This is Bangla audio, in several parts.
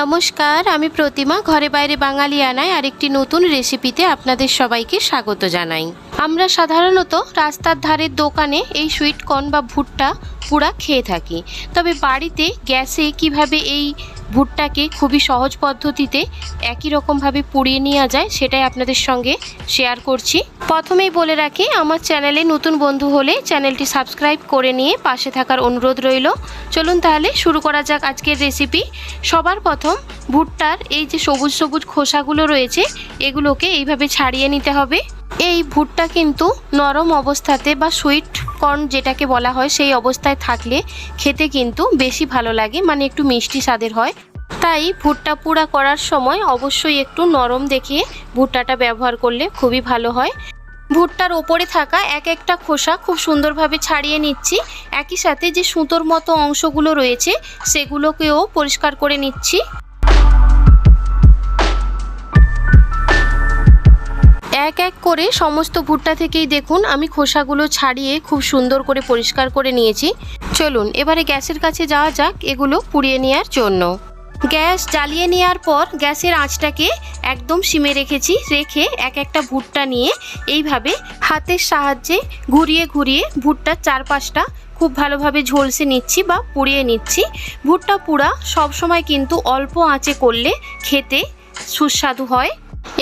নমস্কার আমি প্রতিমা ঘরে বাইরে বাঙালি বাঙালিয়ানায় আরেকটি নতুন রেসিপিতে আপনাদের সবাইকে স্বাগত জানাই। আমরা সাধারণত রাস্তার ধারের দোকানে এই সুইট কর্ন বা ভুট্টা পুরা খেয়ে থাকি। তবে বাড়িতে গ্যাসে কীভাবে এই ভুট্টাকে খুবই সহজ পদ্ধতিতে একই রকমভাবে পুড়িয়ে নেওয়া যায় সেটাই আপনাদের সঙ্গে শেয়ার করছি। প্রথমেই বলে রাখি, আমার চ্যানেলে নতুন বন্ধু হলে চ্যানেলটি সাবস্ক্রাইব করে নিয়ে পাশে থাকার অনুরোধ রইল। চলুন তাহলে শুরু করা যাক আজকের রেসিপি সবার প্রথম ভুট্টার এই যে সবুজ সবুজ খোসাগুলো রয়েছে, এগুলোকে এইভাবে ছাড়িয়ে নিতে হবে। এই ভুট্টা কিন্তু নরম অবস্থাতে বা সুইট কর্ন যেটাকে বলা হয় সেই অবস্থায় থাকলে খেতে কিন্তু বেশি ভালো লাগে মানে একটু মিষ্টি স্বাদের হয়। তাই ভুট্টা পুড়া করার সময় অবশ্যই একটু নরম দেখে ভুট্টাটা ব্যবহার করলে খুবই ভালো হয়। ভুট্টার ওপরে থাকা এক একটা খোসা খুব সুন্দরভাবে ছাড়িয়ে নিচ্ছি। একই সাথে যে সুতোর মতো অংশগুলো রয়েছে সেগুলোকেও পরিষ্কার করে নিচ্ছি। করে সমস্ত ভুট্টা থেকেই দেখুন, আমি খোসাগুলো ছাড়িয়ে খুব সুন্দর করে পরিষ্কার করে নিয়েছি। চলুন, এবারে গ্যাসের কাছে যাওয়া যাক, এগুলো পুড়িয়ে নেওয়ার জন্য। গ্যাস জ্বালিয়ে নেওয়ার পর গ্যাসের আঁচটাকে একদম সিমে রেখেছি, রেখে এক একটা ভুট্টা নিয়ে এইভাবে হাতের সাহায্যে ঘুরিয়ে ঘুরিয়ে ভুট্টার চারপাশটা খুব ভালোভাবে ঝলসে নিচ্ছি বা পুড়িয়ে নিচ্ছি। ভুট্টা পুড়া সবসময় কিন্তু অল্প আঁচে করলে খেতে সুস্বাদু হয়।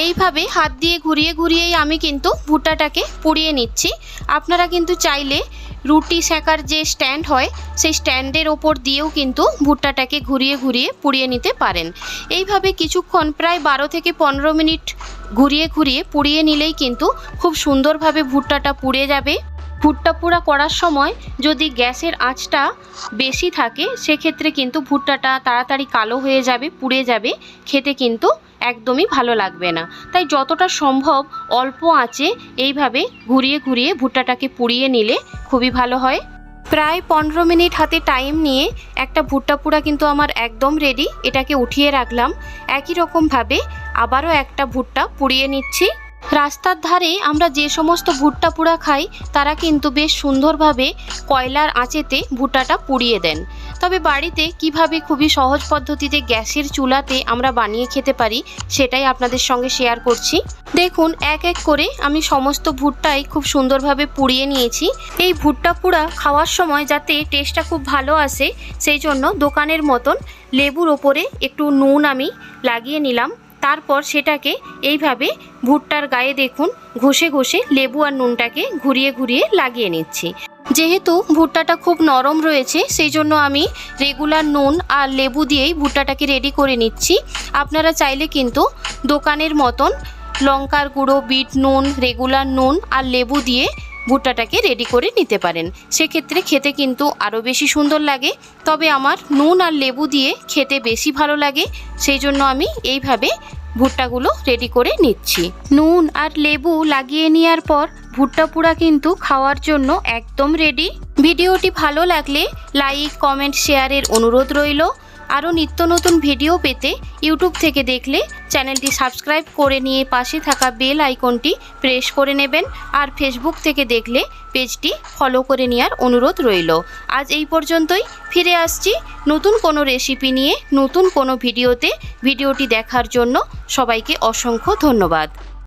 এইভাবে হাত দিয়ে ঘুরিয়ে ঘুরিয়েই আমি কিন্তু ভুট্টাটাকে পুড়িয়ে নিচ্ছি। আপনারা কিন্তু চাইলে রুটি সেকার যে স্ট্যান্ড হয়, সেই স্ট্যান্ডের ওপর দিয়েও কিন্তু ভুট্টাটাকে ঘুরিয়ে ঘুরিয়ে পুড়িয়ে নিতে পারেন। এইভাবে কিছুক্ষণ প্রায় বারো থেকে পনেরো মিনিট ঘুরিয়ে ঘুরিয়ে পুড়িয়ে নিলেই কিন্তু খুব সুন্দরভাবে ভুট্টাটা পুড়ে যাবে। ভুট্টা পোড়া করার সময় যদি গ্যাসের আঁচটা বেশি থাকে, সেক্ষেত্রে কিন্তু ভুট্টাটা তাড়াতাড়ি কালো হয়ে যাবে, পুড়ে যাবে, খেতে কিন্তু একদমই ভালো লাগবে না। তাই যতটা সম্ভব অল্প আঁচে এইভাবে ঘুরিয়ে ঘুরিয়ে ভুট্টাটাকে পুড়িয়ে নিলে খুবই ভালো হয়। প্রায় পনেরো মিনিট হাতে টাইম নিয়ে একটা ভুট্টা পোড়া কিন্তু আমার একদম রেডি এটাকে উঠিয়ে রাখলাম। একই রকমভাবে আবারও একটা ভুট্টা পুড়িয়ে নিচ্ছি। রাস্তার ধারে আমরা যে সমস্ত ভুট্টা পোড়া খাই, তারা কিন্তু বেশ সুন্দরভাবে কয়লার আঁচেতে ভুট্টাটা পুড়িয়ে দেন। তবে বাড়িতে কীভাবে খুবই সহজ পদ্ধতিতে গ্যাসের চুলাতে আমরা বানিয়ে খেতে পারি, সেটাই আপনাদের সঙ্গে শেয়ার করছি। দেখুন, এক এক করে আমি সমস্ত ভুট্টাই খুব সুন্দরভাবে পুড়িয়ে নিয়েছি। এই ভুট্টা পোড়া খাওয়ার সময় যাতে টেস্টটা খুব ভালো আসে, সেই জন্য দোকানের মতন লেবুর ওপরে একটু নুন আমি লাগিয়ে নিলাম। তারপর সেটাকে এইভাবে ভুট্টার গায়ে দেখুন, ঘষে ঘষে লেবু আর নুনটাকে ঘুরিয়ে ঘুরিয়ে লাগিয়ে নিচ্ছি। যেহেতু ভুট্টাটা খুব নরম রয়েছে, সেই জন্য আমি রেগুলার নুন আর লেবু দিয়েই ভুট্টাটাকে রেডি করে নিচ্ছি। আপনারা চাইলে কিন্তু দোকানের মতন লঙ্কার গুঁড়ো, বিট নুন রেগুলার নুন আর লেবু দিয়ে ভুট্টাটাকে রেডি করে নিতে পারেন। সেক্ষেত্রে খেতে কিন্তু আরও বেশি সুন্দর লাগে। তবে আমার নুন আর লেবু দিয়ে খেতে বেশি ভালো লাগে। সেই জন্য আমি এইভাবে ভুট্টাগুলো রেডি করে নিচ্ছি। নুন আর লেবু লাগিয়ে নেওয়ার পর ভুট্টা পুরা কিন্তু খাওয়ার জন্য একদম রেডি ভিডিওটি ভালো লাগলে লাইক কমেন্ট শেয়ারের অনুরোধ রইল। আরও নিত্য নতুন ভিডিও পেতে ইউটিউব থেকে দেখলে চ্যানেলটি সাবস্ক্রাইব করে নিয়ে পাশে থাকা বেল আইকনটি প্রেস করে নেবেন আর ফেসবুক থেকে দেখলে পেজটি ফলো করে নেওয়ার অনুরোধ রইল। আজ এই পর্যন্তই, ফিরে আসছি নতুন কোনো রেসিপি নিয়ে, নতুন কোনো ভিডিওতে। ভিডিওটি দেখার জন্য সবাইকে অসংখ্য ধন্যবাদ।